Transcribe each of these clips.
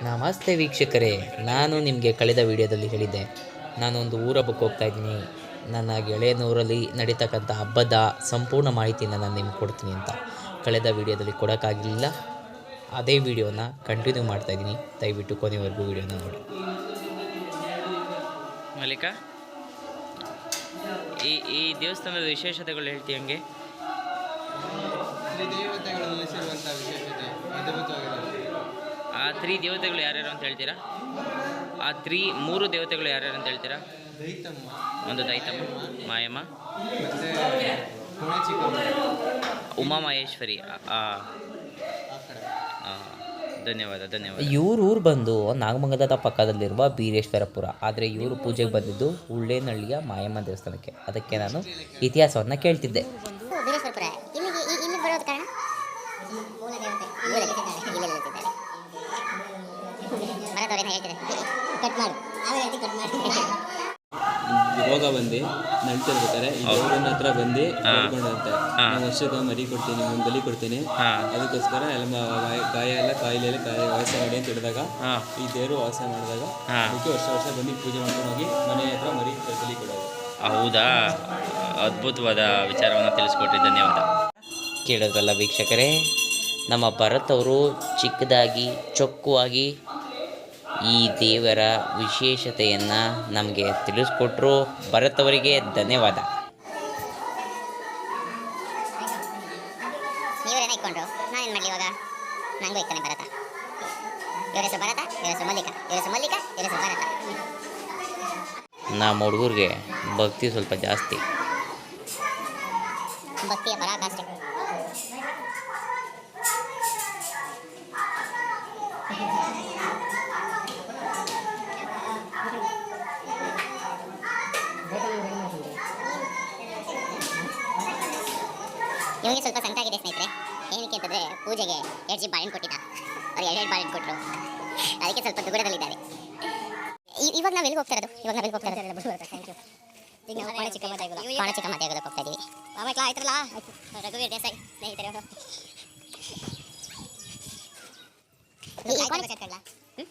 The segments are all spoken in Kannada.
ನಮಸ್ತೆ ವೀಕ್ಷಕರೇ ನಾನು ನಿಮಗೆ ಕಳೆದ ವಿಡಿಯೋದಲ್ಲಿ ಹೇಳಿದ್ದೆ. ನಾನೊಂದು ಊರ ಹಬ್ಬಕ್ಕೆ ಹೋಗ್ತಾ ಇದ್ದೀನಿ. ನನ್ನ ಗೆಳೆಯನೂರಲ್ಲಿ ನಡೀತಕ್ಕಂಥ ಹಬ್ಬದ ಸಂಪೂರ್ಣ ಮಾಹಿತಿನ ನಾನು ನಿಮ್ಗೆ ಕೊಡ್ತೀನಿ ಅಂತ. ಕಳೆದ ವಿಡಿಯೋದಲ್ಲಿ ಕೊಡೋಕ್ಕಾಗಲಿಲ್ಲ ಅದೇ ವಿಡಿಯೋನ ಕಂಟಿನ್ಯೂ ಮಾಡ್ತಾ ಇದ್ದೀನಿ. ದಯವಿಟ್ಟು ಕೊನೆವರೆಗೂ ವಿಡಿಯೋನ ನೋಡಿ. ಮಲ್ಲಿಕ ಈ ಈ ದೇವಸ್ಥಾನದ ವಿಶೇಷತೆಗಳು ಹೇಳ್ತೀವಿ ಹಂಗೆ? ದೇವತೆಗಳಲ್ಲಿ ದೇವತೆಗಳು ನೆಲೆಸಿರುವಂಥ ವಿಶೇಷತೆ ಅದ್ಭುತವಾಗಿರೋದು ಆ ತ್ರೀ ದೇವತೆಗಳು ಯಾರ್ಯಾರು ಅಂತ ಹೇಳ್ತೀರಾ? ಆ ತ್ರೀ ಮೂರು ದೇವತೆಗಳು ಯಾರ್ಯಾರು ಅಂತ ಹೇಳ್ತೀರಾ? ದೈತಮ್ಮ ಒಂದು ದೈತಮ್ಮ ಮಾಯಮ್ಮ. ಉಮಾ ಮಹೇಶ್ವರಿ ಆ, ಆ, ಆ ಧನ್ಯವಾದ ಧನ್ಯವಾದ. ಇವ್ರ ಊರು ಬಂದು ನಾಗಮಂಗಲದ ಪಕ್ಕದಲ್ಲಿರುವ ಬೀರೇಶ್ವರಪುರ. ಆದರೆ ಇವರು ಪೂಜೆಗೆ ಬಂದಿದ್ದು ಉಳ್ಳೇನಹಳ್ಳಿಯ ಮಾಯಮ್ಮ ದೇವಸ್ಥಾನಕ್ಕೆ. ಅದಕ್ಕೆ ನಾನು ಇತಿಹಾಸವನ್ನು ಕೇಳ್ತಿದ್ದೆ. ಕಟ್ ಮಾಡು. ಆಮೇಲೆ ಹೇಳ್ತೀನಿ ಕಟ್ ಮಾಡಿ. ರೋಗ ಬಂದು ನಡ್ತಿರ್ಬೇಕಾರೆ ದೇವ್ರನ್ನ ಹತ್ರ ಬಂದು ಹಾ. ಹೇಳ್ಕೊಂಡಂತೆ ನಾನು ವರ್ಷದ ಮರಿ ಕೊಡ್ತೀನಿ ಒಂದು ಬಲಿ ಕೊಡ್ತೀನಿ. ಹಾ. ಅದಕ್ಕೋಸ್ಕರ ಎಲ್ಲ ಗಾಯ- ಎಲ್ಲ ಕಾಯಿಲೆ ಎಲ್ಲ ಕಾಯಿ ವಾಸ ಮಾಡಿ ಅಂತ ಹೇಳಿದಾಗ ಹಾ. ಈ ದೇವರು ವಾಸ ಮಾಡಿದಾಗ. ಅದಕ್ಕೆ ವರ್ಷ ವರ್ಷ ಬಂದು ಪೂಜೆ ಮಾಡ್ಕೊಂಡು ಹೋಗಿ ಮನೆ ಹತ್ರ ಮರಿ ಬಲಿ ಕೊಡೋದು. ಹೌದಾ? ಅದ್ಭುತವಾದ ವಿಚಾರವನ್ನು ತಿಳಿಸ್ಕೊಟ್ರಿ ಧನ್ಯವಾದ. ಕೇಳಿದ್ರಲ್ಲ ವೀಕ್ಷಕರೇ ನಮ್ಮ ಭರತ್ ಅವರು ಚಿಕ್ಕದಾಗಿ ಚೊಕ್ಕವಾಗಿ ಈ ದೇವರ ವಿಶೇಷತೆಯನ್ನು ನಮಗೆ ತಿಳಿಸ್ಕೊಟ್ರು ಭರತವರಿಗೆ ಧನ್ಯವಾದ. ನೀವೇನೇ ಇಟ್ಕೊಂಡ್ರು? ನಾನೇನು ಮಾಡಲಿ ಇವಾಗ? ನನಗೂ ಇಕ್ತಾನೆ ಭರತ. ಇವ್ರ ಹೆಸರು ಭರತ ಇವ್ರ ಹೆಸರು ಮಲ್ಲಿಕ. ಇವ್ರ ಹೆಸರು ಮಲ್ಲಿಕ ಇವ್ರ ಹೆಸರು ಭರತ. ನಮ್ಮ ಹುಡುಗರಿಗೆ ಭಕ್ತಿ ಸ್ವಲ್ಪ ಜಾಸ್ತಿ. ಭಕ್ತಿಯ ಪರಾಕಾಷ್ಠೆ. ಸ್ವಲ್ಪ ಸಂಕಟಾಗಿದೆ ಸ್ನೇಹಿತರೆ. ಏನಕ್ಕೆ ಅಂತಂದರೆ ಪೂಜೆಗೆ ಎರಡು ಜಿ ಬಾಳೆಹಣ್ಣು ಕೊಟ್ಟಿದ್ದ. ಅವ್ರು ಎರಡು ಬಾಳೆಣ್ಣು ಬಾಳೆಹಣ್ಣು ಕೊಟ್ಟರು ಅದಕ್ಕೆ ಸ್ವಲ್ಪ ದುಗುಡದಲ್ಲಿದ್ದಾರೆ ಇ- ಇವಾಗ ನಾವು ಎಲ್ಲಿಗೆ ಹೋಗ್ತಾ ಇರೋದು? ಇವಾಗ ನಾವು ಎಲ್ಲಿಗೆ ಹೋಗ್ತಾ ಇರೋದು? ಥ್ಯಾಂಕ್ ಯು ಈಗ ನಾವು ಕೋಣ ಚಿಕ್ಕ ದೇಗುಲ ಕೋಣ ಚಿಕ್ಕಮ್ಮ ದೇಗುಲಕ್ಕೆ ಹೋಗ್ತಾ ಇದೀವಿ. ಆಮೇಲೆ ಆಯ್ತಲ್ಲ? ರಘುವೀರ್ ದೇಸಾಯಿ ಸ್ನೇಹಿತರೆ. ಅವರು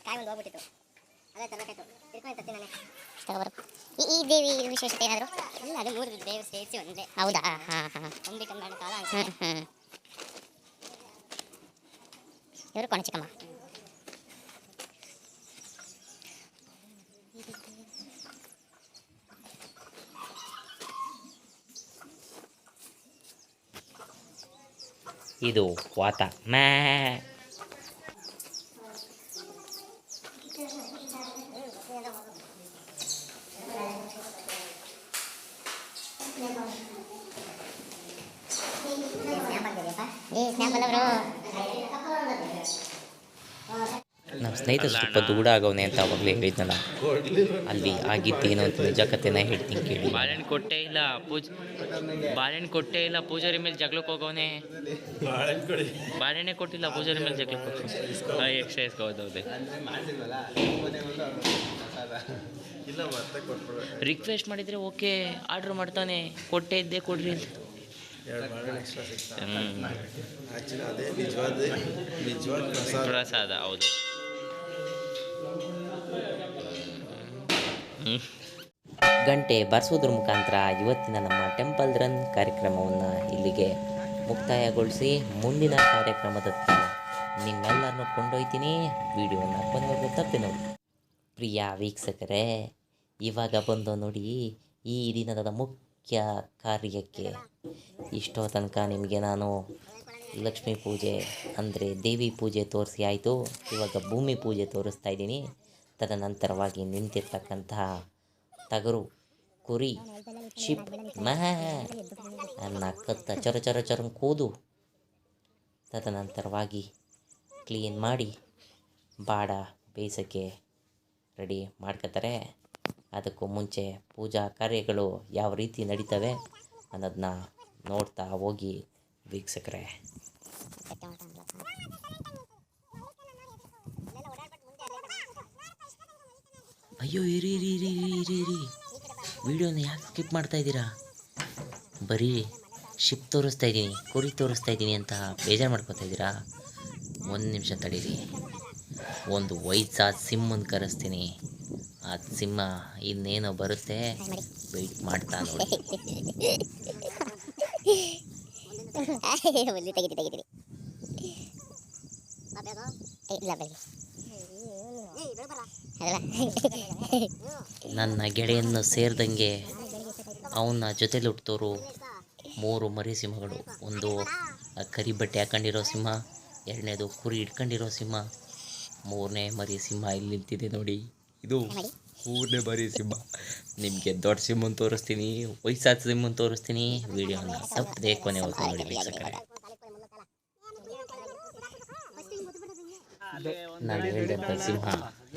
ಕಾಯಿ ಒಂದು ಹೋಗ್ಬಿಟ್ಟಿತ್ತು. ಅದೇ ತತ್ತಿ ನಾನೇ. ತಗೋಬರು ಈ ಈ ದೇವಿ ವಿಶೇಷತೆ ಏನಾದರೂ? ಇಲ್ಲ ಅದು ಮೂರು ದೇವರು ಸೇರಿಸಿ ಒಂದೇ. ಹೌದಾ? ಹಾಂ ಹಾಂ. ಒಂದೇ ಕನ್ನಡ ಕಾಲ ಹ್ಞೂ ಹ್ಞೂ ಇವರು ಕೊಣ ಚಿಕ್ಕಮ್ಮ. ಇದು ವಾತ. ಮ್ಯಾ ಏ ಸ್ನ್ಯಾಪಲ್ ಅವರು ಸ್ನೇಹಿತ ಸ್ವಲ್ಪ ದೂಡ ಆಗವನೇ ಅಂತ ಅವಾಗಲೇ ಹೇಳಿದ್ನಲ್ಲ. ಅಲ್ಲಿ ಆಗಿದ್ದೇನು ಅಂತ ನಿಜ ಕಥೆನ ಹೇಳ್ತೀನಿ ಕೇಳಿ. ಬಾಳೆಹಣ್ಣು ಕೊಟ್ಟೇ ಇಲ್ಲ ಪೂಜ್ ಬಾಳೆಹಣ್ಣು ಕೊಟ್ಟೇ ಇಲ್ಲ ಪೂಜಾರಿ ಮೇಲೆ ಜಗಳಕ್ಕೆ ಹೋಗೋನೆ. ಬಾಳೆಹಣ್ಣೆ ಕೊಟ್ಟಿಲ್ಲ ಪೂಜಾರಿ ಮೇಲೆ ಜಗಳಕ್ಕೆ ಹೋಗೋ ರಿಕ್ವೆಸ್ಟ್ ಮಾಡಿದರೆ ಓಕೆ ಆರ್ಡ್ರ್ ಮಾಡ್ತಾನೆ ಕೊಟ್ಟೇ ಇದ್ದೆ ಕೊಡ್ರಿ ಅಂತ. ಪ್ರಸಾದ ಹೌದು. ಗಂಟೆ ಬಾರಿಸೋದ್ರ ಮುಖಾಂತರ ಇವತ್ತಿನ ನಮ್ಮ ಟೆಂಪಲ್ ರನ್ ಕಾರ್ಯಕ್ರಮವನ್ನು ಇಲ್ಲಿಗೆ ಮುಕ್ತಾಯಗೊಳಿಸಿ ಮುಂದಿನ ಕಾರ್ಯಕ್ರಮದತ್ತ ನಿಮ್ಮೆಲ್ಲರನ್ನು ಕೊಂಡೊಯ್ತೀನಿ. ವಿಡಿಯೋನ ಕೊನೆವರೆಗೂ ತಪ್ಪಿ ನೋಡಿ. ಪ್ರಿಯ ವೀಕ್ಷಕರೇ, ಇವಾಗ ಬಂದು ನೋಡಿ ಈ ದಿನದ ಮುಖ್ಯ ಕಾರ್ಯಕ್ಕೆ ಇಷ್ಟೋ ತನಕ ನಿಮಗೆ ನಾನು ಲಕ್ಷ್ಮೀ ಪೂಜೆ ಅಂದರೆ ದೇವಿ ಪೂಜೆ ತೋರಿಸಿ ಆಯಿತು. ಇವಾಗ ಭೂಮಿ ಪೂಜೆ ತೋರಿಸ್ತಾ ಇದ್ದೀನಿ. ತದನಂತರವಾಗಿ ನಿಂತಿರ್ತಕ್ಕಂತಹ ತಗರು ಕುರಿ ಶಿಪ್ ಮಹ ಅನ್ನ ಕತ್ತ, ಚರ ಚರ ಚರಂ ಕೂದು. ತದನಂತರವಾಗಿ ಕ್ಲೀನ್ ಮಾಡಿ ಬಾಡ ಬೇಸಕ್ಕೆ ರೆಡಿ ಮಾಡ್ಕೋತಾರೆ. ಅದಕ್ಕೂ ಮುಂಚೆ ಪೂಜಾ ಕಾರ್ಯಗಳು ಯಾವ ರೀತಿ ನಡೀತವೆ ಅನ್ನೋದನ್ನ ನೋಡ್ತಾ ಹೋಗಿ ವೀಕ್ಷಕರೇ ಅಯ್ಯೋ, ಇರಿ ಇರಿ ಇರಿ ಇರಿ ಇರಿ ಇರಿ ವಿಡಿಯೋನ ಯಾಕೆ ಸ್ಕಿಪ್ ಮಾಡ್ತಾ ಇದ್ದೀರಾ? ಬರೀ ಶಿಪ್ ತೋರಿಸ್ತಾ ಇದ್ದೀನಿ, ಕುರಿ ತೋರಿಸ್ತಾ ಇದ್ದೀನಿ ಅಂತ ಬೇಜಾರು ಮಾಡ್ಕೊತಾ ಇದ್ದೀರಾ? ಒಂದು ನಿಮಿಷ ತಡೀರಿ. ಒಂದು ವಯಸ್ಸಾದ ಸಿಮ್ಮನ್ನು ಕರೆಸ್ತೀನಿ. ಆ ಸಿಂಹ ಇನ್ನೇನೋ ಬರುತ್ತೆ ವೆಯ್ಟ್ ಮಾಡ್ತಾ ನೋಡಿ. ಒಂದು ತೆಗಿತಿ ಇಲ್ಲ ಬೆಳಗ್ಗೆ ಅದಲ್ಲ. ನನ್ನ ಗೆಳೆಯನ್ನು ಸೇರಿದಂಗೆ ಅವನ ಜೊತೆಲಿ ಹುಟ್ಟೋರು ಮೂರು ಮರಿ ಸಿಂಹಗಳು ಒಂದು ಕರಿ ಬಟ್ಟೆ ಹಾಕೊಂಡಿರೋ ಸಿಂಹ ಎರಡನೇದು ಕುರಿ ಇಟ್ಕೊಂಡಿರೋ ಸಿಂಹ ಮೂರನೇ ಮರಿ ಸಿಂಹ ಇಲ್ಲಿ ನಿಂತಿದೆ ನೋಡಿ. ಇದು ಮೂರನೇ ಮರಿ ಸಿಂಹ. ನಿಮಗೆ ದೊಡ್ಡ ಸಿಂಹನ ತೋರಿಸ್ತೀನಿ ವಯಸ್ಸಾದ ಸಿಂಹನ ತೋರಿಸ್ತೀನಿ ವಿಡಿಯೋನ ತಪ್ಪದೆ ಹೊತ್ತು ನೋಡಿ ವೀಕ್ಷಕರೇ. ನಾನು ಹೇಳಿದಂಥ ಸಿಂಹ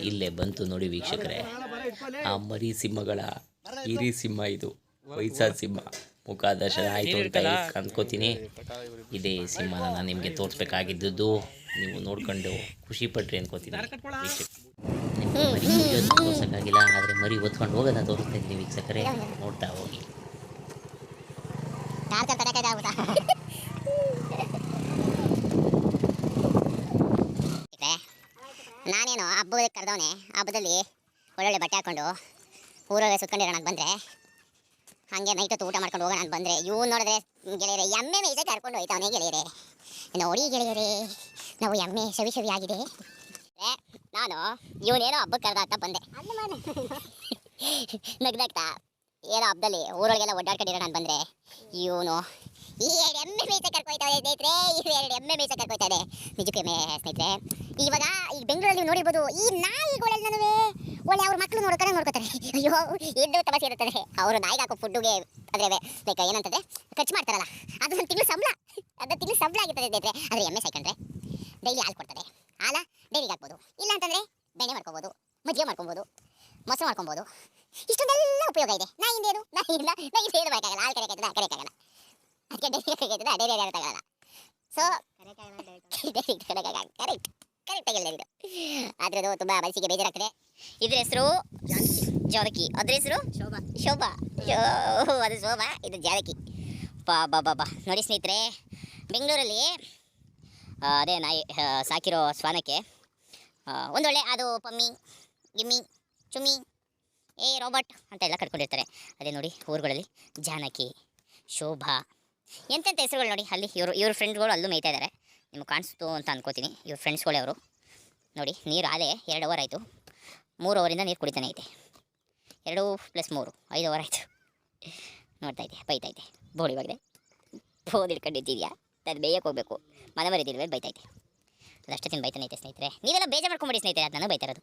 ಇಲ್ಲೇ ಬಂತು ನೋಡಿ ವೀಕ್ಷಕರೇ. ಆ ಮರಿ ಸಿಂಹಗಳ ಹಿರಿ ಸಿಂಹ ಇದು. ವಯಸ್ಸಾದ ಸಿಂಹ. ಮುಖ ದರ್ಶನ ಆಯಿತು ಅಂತ ಅಂದ್ಕೋತೀನಿ ಇದೇ ಸಿಂಹನ ನಾನು ನಿಮಗೆ ತೋರಿಸ್ಬೇಕಾಗಿದ್ದದ್ದು. ನೀವು ನೋಡ್ಕೊಂಡು ಖುಷಿ ಪಟ್ರಿ ಅನ್ಕೋತೀನಿ ಆದ್ರೆ ಮರಿ ಹಿಡಿಯೋದು ತೋರ್ಸಕ್ಕಾಗಿಲ್ಲ ಆದರೆ ಮರಿ ಹೊತ್ಕೊಂಡು ಹೋಗೋದ ತೋರಿಸ್ತಾ ಇದ್ದೀನಿ ವೀಕ್ಷಕರೇ. ನೋಡ್ತಾ ಹೋಗಿ. ನಾನೇನು ಹಬ್ಬದ ಕರೆದವನೆ ಹಬ್ಬದಲ್ಲಿ ಒಳ್ಳೊಳ್ಳೆ ಬಟ್ಟೆ ಹಾಕೊಂಡು ಊರೊಳಗೆ ಸುತ್ಕೊಂಡಿರೋಣ ಅಂತ ಬಂದರೆ ಹಾಗೆ ನೈಟ್ ಹೊತ್ತು ಊಟ ಮಾಡ್ಕೊಂಡು ಹೋಗೋಣ ಅಂತ ಬಂದರೆ ಇವ್ನು ನೋಡಿದ್ರೆ ಗೆಳೆಯರೆ ಎಮ್ಮೆ ಮೇಜೆ ಕರ್ಕೊಂಡು ಹೋಯ್ತವನೇ ಗೆಳೆಯರೆ. ನೋಡಿ ಗೆಳೆಯರೆ ನಾವು ಎಮ್ಮೆ ಸವಿ ಸವಿ ಆಗಿದೆ. ನಾನು ಇವನೇನೋ ಹಬ್ಬಕ್ಕೆ ಕರೆದ ಅಂತ ಬಂದೆ. ನಗ್ದಾಗ್ತಾ ಏನೋ ಹಬ್ಬದಲ್ಲಿ ಊರೊಳಗೆಲ್ಲ ಒಡ್ಡಾಡ್ಕೊಂಡಿರೋಣ ನಾನು ಬಂದರೆ ಇವನು ಈ ಎರಡು ಎಮ್ಮೆ ಮೇಸ ಕರ್ಕೊಯ್ತಾವೆ ಸ್ನೇಹಿತರೆ ಈ ಎರಡು ಎಮ್ಮೆ ಮೇಸ ಕರ್ಕೊಯ್ತಾವೆ ನಿಜಕ್ಕೆ ಎಮ್ಮೆ ಸ್ನೇಹಿತರೆ. ಇವಾಗ ಈ ಬೆಂಗಳೂರಲ್ಲಿ ನೀವು ನೋಡಿರ್ಬೋದು ಈ ನಾಯಿಗಳೆಲ್ಲನೂ ಒಳ್ಳೆ ಅವ್ರ ಮಕ್ಕಳು ನೋಡ್ಕೊಂಡು ನೋಡ್ಕೋತಾರೆ. ಅಯ್ಯೋ ಎಂದು ತಮಾಷೆ ಇರುತ್ತದೆ. ಅವರು ನಾಯಿಗೆ ಹಾಕೋ ಫುಡ್ಡುಗೆ ಅಂದರೆ ಲೈಕ್ ಏನಂತಂದರೆ ಖರ್ಚು ಮಾಡ್ತಾರಲ್ಲ ಅದು ಒಂದು ತಿಂಗಳು ಸಂಬಳ. ಅದು ತಿಂಗಳು ಸಂಬಳ ಆಗಿರ್ತದೆ ಸ್ನೇಹಿತರೆ. ಆದರೆ ಎಮ್ಮೆ ಸಾಯ್ಕೊಂಡ್ರೆ ಡೈಲಿ ಹಾಲು ಕೊಡ್ತದೆ. ಹಾಲ ಡೈರಿಗೆ ಹಾಕ್ಬೋದು. ಇಲ್ಲ ಅಂತಂದರೆ ಬೆಣ್ಣೆ ಮಾಡ್ಕೊಬೋದು ಮಜ್ಜಿಗೆ ಮಾಡ್ಕೊಬೋದು ಮೊಸರು ಮಾಡ್ಕೊಬೋದು. ಇಷ್ಟೊಂದೆಲ್ಲ ಉಪಯೋಗ ಇದೆ. ನಾ ಇಂದು ಏನು ಬೇಕಾಗಲ್ಲ ಹಾಲು ಕರೆಯಕ್ಕಾಗ್ತದೆ ಕರೆಯಕ್ಕಾಗಲ್ಲ ಅದಕ್ಕೆ ಡೈರಿ ಕರೆಯಕ್ಕಾಗ್ತದೆ ಡೈರಿ ಆಗಲ್ಲ ಸೊ ಕರೆಕ್ಟ್ ಕರೆಕ್ಟ್ ಆಗಿಲ್ಲ ಇದು. ಆದರೆ ಅದು ತುಂಬ ಮನಸ್ಸಿಗೆ ಬೇಜಾರಾಗ್ತದೆ. ಇದ್ರ ಹೆಸರು? ಜಾನಕಿ. ಅದ್ರ ಹೆಸರು? ಶೋಭಾ. ಶೋಭಾ. ಅದು ಶೋಭಾ ಇದು ಜಾನಕಿ. ಬಾ ಬಾ ಬಾ ಬಾ. ನೋಡಿ ಸ್ನೇಹಿತರೆ ಬೆಂಗಳೂರಲ್ಲಿ ಅದೇ ನಾಯಿ ಸಾಕಿರೋ ಶ್ವಾನಕ್ಕೆ. ಒಂದೊಳ್ಳೆ ಅದು ಪಮ್ಮಿ, ಗಿಮ್ಮಿ, ಚುಮ್ಮಿ, ಏ ರೋಬಟ್ ಅಂತ ಎಲ್ಲ ಕರ್ಕೊಂಡಿರ್ತಾರೆ ಅದೇ ನೋಡಿ ಊರುಗಳಲ್ಲಿ ಜಾನಕಿ, ಶೋಭಾ ಎಂತೆಂಥ ಹೆಸರುಗಳು ನೋಡಿ ಅಲ್ಲಿ ಇವರು, ಇವ್ರ ಫ್ರೆಂಡ್ಸ್ಗಳು ಅಲ್ಲೂ ಮೇಯ್ತಾ ಇದ್ದಾರೆ ನಿಮಗೆ ಕಾಣಿಸ್ತು ಅಂತ ಅನ್ಕೋತೀನಿ. ಇವ್ರ ಫ್ರೆಂಡ್ಸ್ಗಳೇ ಅವರು. ನೋಡಿ ನೀರು ಆಲೆ ಎರಡು ಅವರ್ ಆಯಿತು. ಮೂರು ಅವರಿಂದ ನೀರು ಕುಡಿತಾನೆ ಐತೆ. ಎರಡು ಪ್ಲಸ್ ಮೂರು, ಐದು ಅವರ್ ಆಯಿತು. ನೋಡ್ತಾ ಇದ್ದೆ ಬೈತಾ ಇದೆ ಬೋಳಿ ಬಗ್ಗೆ ಬೋದ್ ಅದು ಬೇಯಕ್ಕೆ ಹೋಗಬೇಕು ಮನೆ ಮರಿದಿಲ್ವೇ ಬೈತೈತೆ ಅದಷ್ಟೇ ತಿಂದು ಬೈತಾನೆ ಐತೆ ಸ್ನೇಹಿತರೆ. ನೀವೆಲ್ಲ ಬೇಜಾರು ಮಾಡ್ಕೊಂಬಿಡಿ ಸ್ನೇಹಿತರೆ ಅದನ್ನು ಬೈತಾ ಇರೋದು.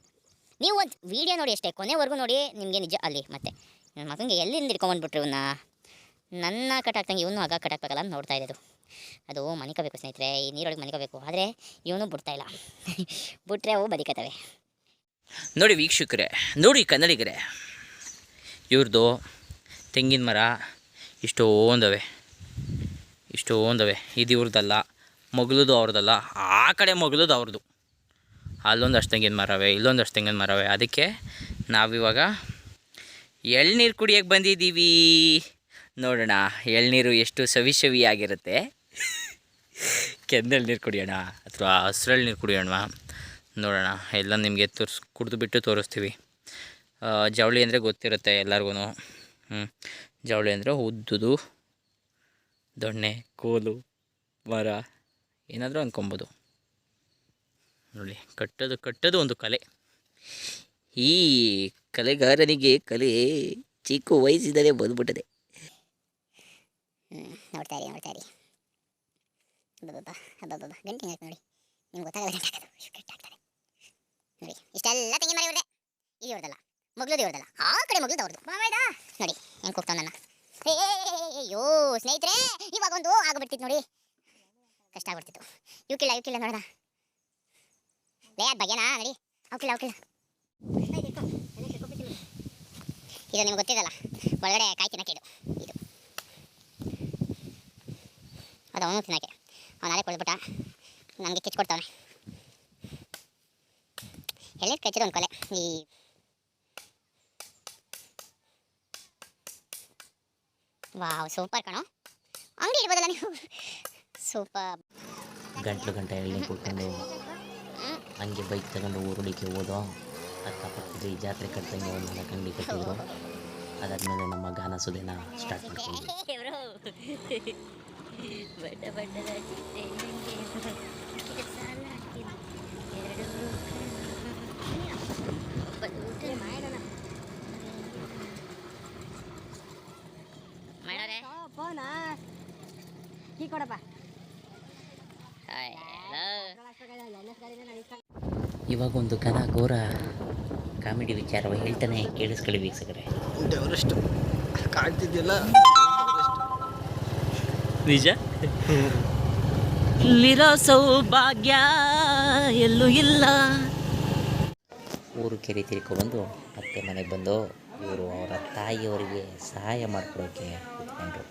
ನೀವು ಒಂದು ವೀಡಿಯೋ ನೋಡಿ ಅಷ್ಟೇ, ಕೊನೆವರೆಗೂ ನೋಡಿ, ನಿಮಗೆ ನಿಜ ಅಲ್ಲಿ ಮತ್ತೆ. ನನ್ನ ಮಗನಿಗೆ ಎಲ್ಲಿಂದ ಹಿಡ್ಕೊಂಬಂದ್ಬಿಟ್ರು ಇವನ್ನ ನನ್ನ ಕಟ್ಟಾಕ್ದಂಗೆ ಇವನು ಆಗ ಕಟ್ಟಾಕ್ಬೇಕಲ್ಲ ನೋಡ್ತಾ ಇರೋದು ಅದು ಮನಿಕೋಬೇಕು ಸ್ನೇಹಿತರೆ, ಈ ನೀರೊಳಗೆ ಮನಿಕೋಬೇಕು. ಆದರೆ ಇವನು ಬಿಡ್ತಾ ಇಲ್ಲ. ಬಿಟ್ರೆ ಅವು ಬದುಕತ್ತವೆ. ನೋಡಿ ವೀಕ್ಷಕರೇ, ನೋಡಿ ಕನ್ನಡಿಗರೇ. ಇವ್ರದ್ದು ತೆಂಗಿನ ಮರ ಇಷ್ಟೊಂದವೆ ಇಷ್ಟೊಂದವೆ. ಇದು ಇವ್ರದ್ದಲ್ಲ ಮಗಳದು ಅವ್ರದ್ದಲ್ಲ, ಆ ಕಡೆ ಮಗಳದು ಅವ್ರದ್ದು. ಅಲ್ಲೊಂದು ಅಷ್ಟಂಗಿನ ಮರವೆ, ಇಲ್ಲೊಂದು ಅಷ್ಟಂಗಿನ ಮರವೆ. ಅದಕ್ಕೆ ನಾವಿವಾಗ ಎಳ್ನೀರು ಕುಡಿಯೋಕ್ಕೆ ಬಂದಿದ್ದೀವಿ. ನೋಡೋಣ, ಎಳ್ನೀರು ಎಷ್ಟು ಸವಿ ಆಗಿರುತ್ತೆ ಕೆಂದಲ್ಲಿ ನೀರು ಕುಡಿಯೋಣ ಅಥವಾ ಹಸ್ರಲ್ಲಿ ನೀರು ಕುಡಿಯೋಣ ನೋಡೋಣ, ಎಲ್ಲ ನಿಮಗೆ ತೋರಿಸ್, ಕುಡಿದು ಬಿಟ್ಟು ತೋರಿಸ್ತೀವಿ. ಜವಳಿ ಅಂದರೆ ಗೊತ್ತಿರುತ್ತೆ ಎಲ್ಲರಿಗೂ ಹ್ಞೂ ಜವಳಿ ಅಂದರೆ ಉದ್ದುದು. ದೊಣ್ಣೆ, ಕೋಲು ಮರ ಏನಾದರೂ ಅಂದ್ಕೊಬೋದು ನೋಡಿ, ಕಟ್ಟೋದು ಕಟ್ಟೋದು ಒಂದು ಕಲೆ. ಈ ಕಲೆಗಾರನಿಗೆ ಕಲೆ ಚಿಕ್ಕ ವಯಸ್ಸಿದರೆ ಬಂದ್ಬಿಟ್ಟಿದೆ. ನೋಡ್ತಾ ಇರಿ, ನೋಡ್ತಾ ಗಂಟೆ ಹಾಕಿ ನೋಡಿ. ನಿಮ್ಗೆ ಗೊತ್ತಾಗಲ್ಲ ಗಂಟೆ ಹಾಕೋದು. ನೋಡಿ, ಇಷ್ಟೆಲ್ಲ ತೆಂಗಿನ ಮರ ಇವ್ರದೆ ಇದು ಇವ್ರದಲ್ಲ ಮಗ್ಳದು ಇವ್ರದಲ್ಲ ಆ ಕಡೆ ಮಗ್ಳದು ಅವ್ರದ್ದು. ನೋಡಿ, ಹೆಂಗೆ ಕೂಗ್ತಾವ ನನ್ನ. ಅಯ್ಯೋ ಸ್ನೇಹಿತರೆ ಇವಾಗ ಒಂದು ಆಗ್ಬಿಡ್ತಿತ್ತು ನೋಡಿ. ಕಷ್ಟ ಆಗ್ಬಿಡ್ತಿತ್ತು. ಇವಕ್ಕಿಲ್ಲ ಇವಕ್ಕಿಲ್ಲ ನೋಡೋಣ. ಲೇ, ಅದು ಬಗ್ಗೆನಾ ನೋಡಿ. ಅವಕ್ಕಿಲ್ಲ ಅವಕ್ಕಿಲ್ಲ ಇದು ನಿಮ್ಗೆ ಗೊತ್ತಿದಲ್ಲ, ಒಳಗಡೆ ಕಾಯಿ ತಿನ್ನಕ್ಕೆ ಇದು ಇದು. ಅದು ಅವನು ತಿನ್ನಕ್ಕೆ. ಅವನು ನಾಳೆ ಕೊಡ್ಬಿಟ್ಟ. ನನಗೆ ಕಿಚ್ಕೊಡ್ತಾವನೆ ಎಲ್ಲಿ ಕಚ್ಚಿದ ಒಂದು ಕೊಲೆ ಈ ವಾವ್ ಸೂಪರ್ ಕಣೋ. ಅಂಗಡಿ ಇಡ್ಬೋದಲ್ಲ ನೀವು? ಸೂಪರ್. ಗಂಟ್ಲು ಗಂಟೆ ಎಳ್ಳಿ ಕುಡ್ಕೊಂಡು ಹಂಗೆ ಬೈಕ್ ತಗೊಂಡು ಊರುಳಿಕೆ ಹೋದೋ ಈ ಜಾತ್ರೆ ಕಟ್ಟಂಗೆ ಒಂದೆಲ್ಲ ಕಂಡಿ ಕಟ್ಟಿದ್ರು. ಅದಾದ್ಮೇಲೆ ನಮ್ಮ ಗಾನ ಸುದೇನ ಸ್ಟಾರ್ಟ್ ಮಾಡ್ತೀವಿ ಚಿಟ್ಟೆ ಎರಡು ಇವಾಗ ಒಂದು ಘನ ಘೋರ ಕಾಮಿಡಿ ವಿಚಾರವ ಹೇಳ್ತಾನೆ ಕೇಳಿಸ್ಕೊಳ್ಳಿ ವೀಕ್ಷಕರೇ. ಡೆವರೆಸ್ಟ್ ಕಾಣ್ತಿದ್ದಿಲ್ಲ ನಿಜ? ಇಲ್ಲಿರೋ ಸೌಭಾಗ್ಯ ಎಲ್ಲೂ ಇಲ್ಲ. ಊರು ಕೆರೆ ತಿರ್ಕೊಬಂದು ಅತ್ತೆ ಮನೆಗೆ ಬಂದು ಇವರು ಅವರ ತಾಯಿಯವರಿಗೆ ಸಹಾಯ ಮಾಡ್ಕೊಳ್ಳೋಕೆ ಕೂತ್ಕೊಂಡ್ರು.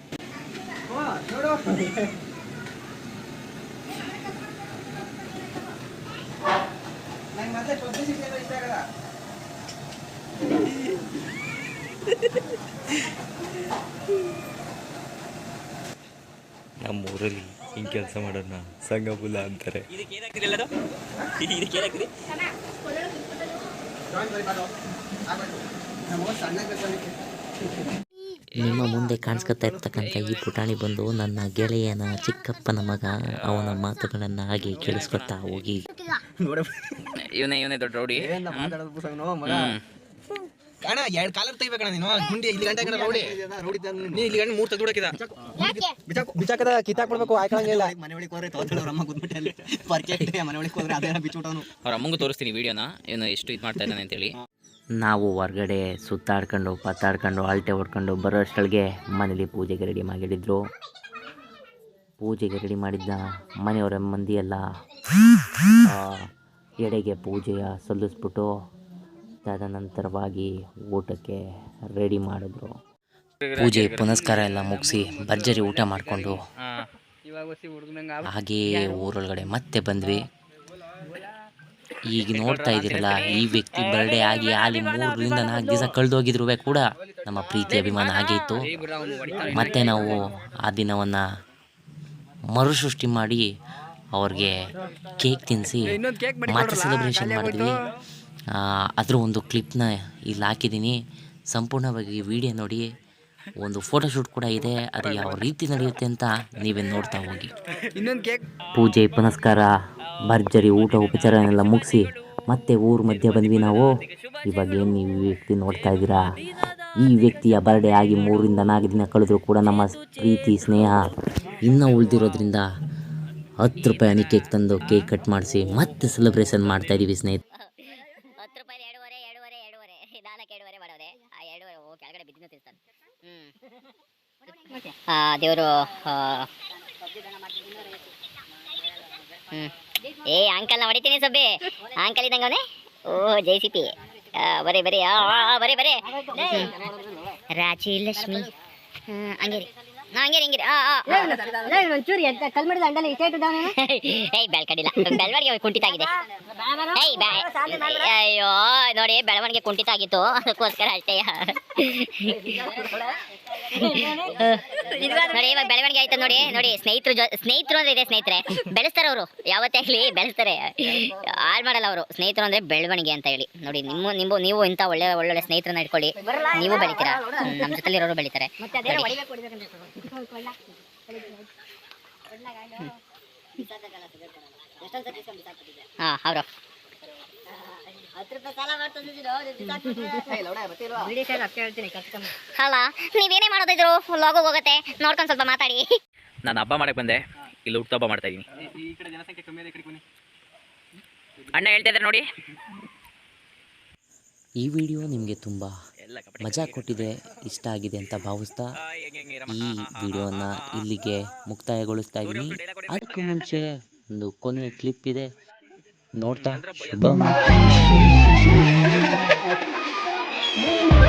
ನಮ್ಮ ಊರಲ್ಲಿ ಹಿಂಗೆ ಕೆಲಸ ಮಾಡೋಣ ಸಂಗಬುಲ್ಲ ಅಂತಾರೆ. ನಿಮ್ಮ ಮುಂದೆ ಕಾಣಿಸ್ಕೊತಾ ಇರ್ತಕ್ಕಂಥ ಈ ಪುಟಾಣಿ ಬಂದು ನನ್ನ ಗೆಳೆಯನ ಚಿಕ್ಕಪ್ಪನ ಮಗ ಅವನ ಮಾತುಗಳನ್ನು ಹಾಗೆ ಕೇಳಿಸ್ಕೊತಾ ಹೋಗಿ. ಇವನೇ ಇವನೇ ದೊಡ್ಡ ರೌಡಿ. ಕಣ ಎರಡು ಕಾಲರ್ ತೆಗಿಬೇಕಣ ನೀನು. ಗುಂಡಿ ಇಲ್ಲಿ ಗಂಟೆ ಕಣ ರೌಡಿ. ನೀ ಇಲ್ಲಿ ಗಂಟೆ ಮೂರ್ ತೆಗ್ದುಡಕಿದ ಬಿಚಾಕದ ಕಿತ್ತಾಕ್ಬಿಡ್ಬೇಕು ಆಯ್ಕೊಳಂಗಿಲ್ಲ ಮನೆ ಒಳಗೆ ಹೋದ್ರೆ ತೋತಳು ಅಮ್ಮ ಗುದ್ಬಿಟ್ಟೆ ಅಲ್ಲಿ ಪರ್ಕೆ ಇಟ್ಟೆ ಮನೆ ಒಳಗೆ ಹೋದ್ರೆ ಅದೇ ಬಿಚ್ಬಿಟ್ಟವನು ಅವ್ರ ಅಮ್ಮಂಗೂ ತೋರಿಸ್ತೀನಿ ವಿಡಿಯೋನ. ಇವನು ಎಷ್ಟು ಇದು ಮಾಡ್ತಾ ಇದ್ದಾನೆ ಅಂತೇಳಿ. ನಾವು ಹೊರಗಡೆ ಸುತ್ತಾಡ್ಕೊಂಡು ಪತ್ತಾಡ್ಕೊಂಡು ಅಲ್ಟೆ ಹೊಡ್ಕೊಂಡು ಬರೋ ಅಷ್ಟೊಳಗೆ ಮನೇಲಿ ಪೂಜೆಗೆ ರೆಡಿ ಮಾಡಿಡಿದ್ರು ಪೂಜೆಗೆ ರೆಡಿ ಮಾಡಿದ್ದ ಮನೆಯವರ ಮಂದಿ ಎಲ್ಲ ಎಡೆಗೆ ಪೂಜೆಯ ಸಲ್ಲಿಸ್ಬಿಟ್ಟು ತದನಂತರವಾಗಿ ಊಟಕ್ಕೆ ರೆಡಿ ಮಾಡಿದ್ರು. ಪೂಜೆ ಪುನಸ್ಕಾರ ಎಲ್ಲ ಮುಗಿಸಿ ಭರ್ಜರಿ ಊಟ ಮಾಡಿಕೊಂಡು ಹಾಗೆಯೇ ಊರೊಳಗಡೆ ಮತ್ತೆ ಬಂದ್ವಿ. ಈಗ ನೋಡ್ತಾ ಇದ್ದೀರಲ್ಲ, ಈ ವ್ಯಕ್ತಿ ಬರ್ಡೇ ಆಗಿ ಅಲ್ಲಿ ಮೂರರಿಂದ ನಾಲ್ಕು ದಿವಸ ಕಳೆದೋಗಿದ್ರು ಕೂಡ ನಮ್ಮ ಪ್ರೀತಿ ಅಭಿಮಾನ ಆಗಿತ್ತು ಮತ್ತೆ ನಾವು ಆ ದಿನವನ್ನು ಮರುಸೃಷ್ಟಿ ಮಾಡಿ ಅವ್ರಿಗೆ ಕೇಕ್ ತಿನ್ನಿಸಿ ಮತ್ತೆ ಸೆಲೆಬ್ರೇಷನ್ ಮಾಡಿದ್ವಿ. ಅದರ ಒಂದು ಕ್ಲಿಪ್ನ ಇಲ್ಲಿ ಹಾಕಿದ್ದೀನಿ. ಸಂಪೂರ್ಣವಾಗಿ ವಿಡಿಯೋ ನೋಡಿ. ಒಂದು ಫೋಟೋಶೂಟ್ ಕೂಡ ಇದೆ. ಅದು ಯಾವ ರೀತಿ ನಡೆಯುತ್ತೆ ಅಂತ ನೀವೇ ನೋಡ್ತಾ ಹೋಗಿ. ಇನ್ನೊಂದು ಕೇಕ್. ಪೂಜೆ ಪುನಸ್ಕಾರ ಭರ್ಜರಿ ಊಟ ಉಪಚಾರನೆಲ್ಲ ಮುಗಿಸಿ ಮತ್ತೆ ಊರ ಮಧ್ಯೆ ಬಂದ್ವಿ ನಾವು. ಇವಾಗ ಏನು ನೀವು ಈ ವ್ಯಕ್ತಿ ನೋಡ್ತಾ ಇದ್ದೀರಾ? ಈ ವ್ಯಕ್ತಿಯ ಬರ್ಡೇ ಆಗಿ ಮೂರರಿಂದ ನಾಲ್ಕು ದಿನ ಕಳೆದ್ರು ಕೂಡ ನಮ್ಮ ಪ್ರೀತಿ ಸ್ನೇಹ ಇನ್ನೂ ಉಳಿದಿರೋದ್ರಿಂದ ಹತ್ತು ರೂಪಾಯಿ ಕೇಕ್ ತಂದು ಕೇಕ್ ಕಟ್ ಮಾಡಿಸಿ ಮತ್ತೆ ಸೆಲೆಬ್ರೇಷನ್ ಮಾಡ್ತಾ ಇದ್ದೀವಿ ಸ್ನೇಹಿತ. ದೇವರು ಏ, ಅಂಕಲ್ನ ಹೊಡಿತೀನಿ ಸಬ್ಬಿ. ಅಂಕಲ್ ಇದ್ದಂಗವನೆ ಓ, ಜೈ ಸಿ ಪಿ. ಬರೀ ಬರೀ ಬರೀ ಬರೀ. ರಾಜಿ ಲಕ್ಷ್ಮಿ. ಹಂಗೆ ರೀ ಹಂಗೆ ಹಂಗೆ. ಆ ಆ ಒಂಚೂರು ಎಂತ ಕಲ್ಮಡಿದ ಅಂಡಲ್ಲಿ ಇಷ್ಟೇ ಇಟ್ಟಿದ್ದಾನೆ ಏಯ್ ಬೆಳ್ಕಡಿಲ್ಲ ಬೆಳವಣಿಗೆ ಕುಂಠಿತ ಆಗಿದೆ ಏಯ್ ಬ್ಯಾ ಅಯ್ಯೋ ನೋಡಿ ಬೆಳವಣಿಗೆ ಕುಂಠಿತ ಆಗಿತ್ತು ಅದಕ್ಕೋಸ್ಕರ ಅಷ್ಟೇ ನೋಡಿ ಇವಾಗ ಬೆಳವಣಿಗೆ ಆಯ್ತು ನೋಡಿ ನೋಡಿ ಸ್ನೇಹಿತರು ಸ್ನೇಹಿತರು ಅಂದ್ರೆ ಇದೆ ಸ್ನೇಹಿತರೆ. ಬೆಳೆಸ್ತಾರೆ ಅವರು ಯಾವತ್ತೇ ಆಗಲಿ ಬೆಳೆಸ್ತಾರೆ. ಹಾಳು ಮಾಡಲ್ಲ ಅವರು. ಸ್ನೇಹಿತರು ಅಂದ್ರೆ ಬೆಳವಣಿಗೆ ಅಂತ ಹೇಳಿ. ನೋಡಿ ನಿಮ್ಮ ನಿಮ್ಮ ನೀವು ಇಂಥ ಒಳ್ಳೆ ಒಳ್ಳೊಳ್ಳೆ ಸ್ನೇಹಿತರನ್ನ ಇಟ್ಕೊಳ್ಳಿ. ನೀವು ಬೆಳಿತೀರಾ? ನಮ್ಮ ಜೊತೆಲಿರೋರು ಬೆಳಿತಾರೆ. ಹಾ ಅವರು. ಅಲ್ಲ ನೀವೇನೇ ಮಾಡೋದಿದ್ರು ಲಾಗ್ ಹೋಗುತ್ತೆ ನೋಡ್ಕೊಂಡು ಸ್ವಲ್ಪ ಮಾತಾಡಿ ನಾನು ಹಬ್ಬ ಮಾಡಕ್ಕೆ ಬಂದೆ ಇಲ್ಲಿ ಹುಟ್ಟು ಹಬ್ಬ ಮಾಡ್ತಾ ಇದ್ದೀನಿ ಈ ಕಡೆ ಜನಸಂಖ್ಯೆ ಕಮ್ಮಿ ಇದೆ ಈ ಕಡೆ ಅಣ್ಣ ಹೇಳ್ತಾ ಇದ್ದಾರೆ ನೋಡಿ ಈ ವಿಡಿಯೋ ನಿಮಗೆ ತುಂಬ ಮಜಾ ಕೊಟ್ಟಿದೆ ಇಷ್ಟ ಆಗಿದೆ ಅಂತ ಭಾವಿಸ್ತಾ ಈ ವಿಡಿಯೋನ ಇಲ್ಲಿಗೆ ಮುಕ್ತಾಯಗೊಳಿಸ್ತಾ ಇದ್ದೀನಿ ಅದಕ್ಕೂ ಮುಂಚೆ ಒಂದು ಕೊನೆಯ ಕ್ಲಿಪ್ ಇದೆ Nota Şubam.